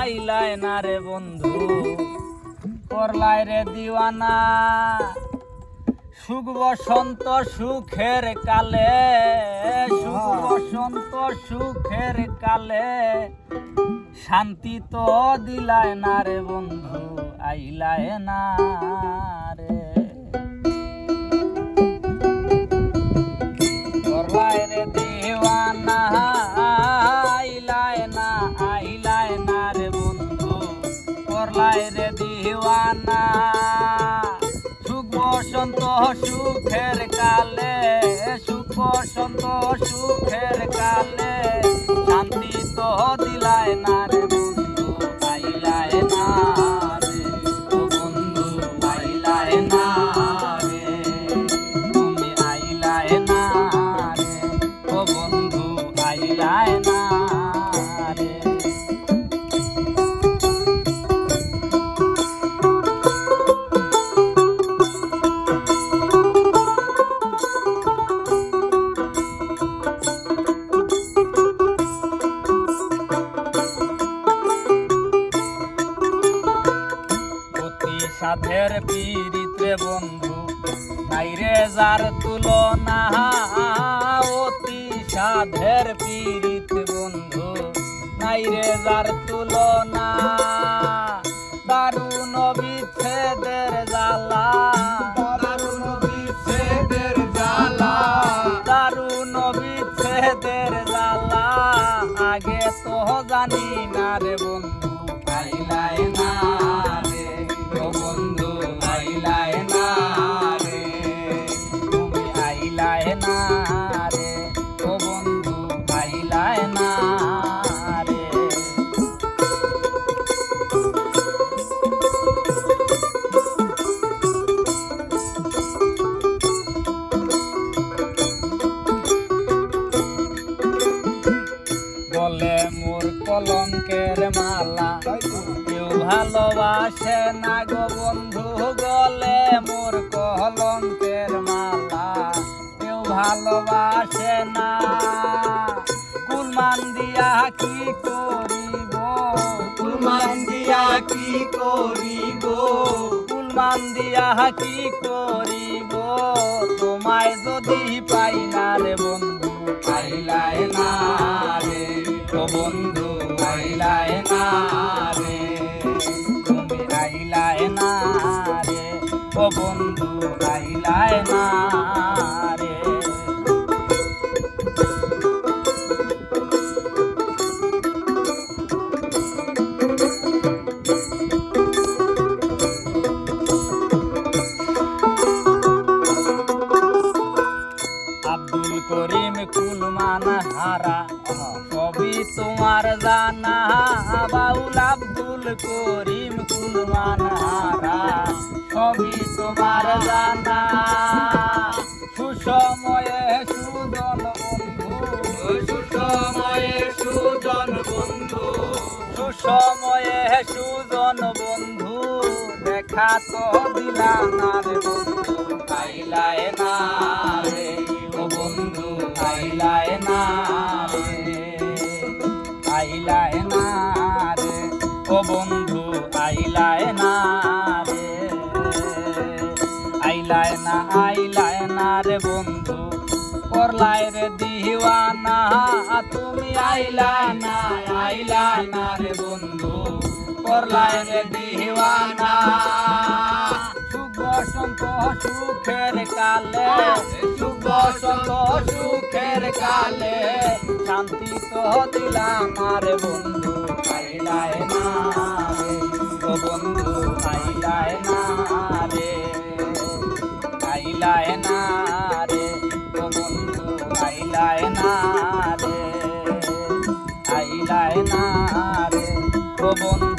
আইলায় না রে বন্ধু করলাই রে দিওয়ানা। সুখ বসন্ত সুখের কালে সুখ বসন্ত সুখের কালে। শান্তি তো দিলায় না রে বন্ধু আইলায় না রে। করলাই রে দিওয়ানা। দিওয়ানা। সুখ বসন্ত সুখের কালে সুখ বসন্ত সুখের কালে। সাধের পীড়িতে বন্ধু। নাইরে যার তুলনা অতি সাধের পীড়িত বন্ধু। নাইরে যার তুলনা দারুণ বিচ্ছেদের জ্বালা। দারুণ বিচ্ছেদের জ্বালা। দারুণ বিচ্ছেদের জ্বালা। আগে তো জানি না রে বন্ধু আইলাই না। ভালোবাসে না গো বন্ধু গলে মোর কলঙ্কের মালা। কেউ ভালোবাসে না। কুলমান দিয়া কি করিব? কুলমান দিয়া কি করিব? কুলমান দিয়া কি করিব? তোমায় যদি পাই না রে বন্ধু আইলায় না রে। বন্ধু আইলায় না কুলমান হারা সবই তোমার জানা। বাউল আব্দুল করিম কুলমান হারা সবই তোমার জানা। সুসময়ে সুজন বন্ধু সুসময়ে সুজন বন্ধু। সুসময়ে সুজন বন্ধু দেখা তো দিলা না রে বন্ধু আইলায় না। বন্ধু, আইলায় না রে। আইলায় না আইলায় না রে বন্ধু। করলাই রে দিওয়ানা, তুমি আইলা না আইলা না রে বন্ধু। করলাই রে দিওয়ানা। সুখের কালে, সুখ সুখের কালে শান্তি তো দিলাম আর বন্ধু পাইলায় না রে। ও বন্ধু পাইলায় না রে। পাইলায় না রে। ও বন্ধু পাইলায় না রে। পাইলায় না রে। ও বন্ধু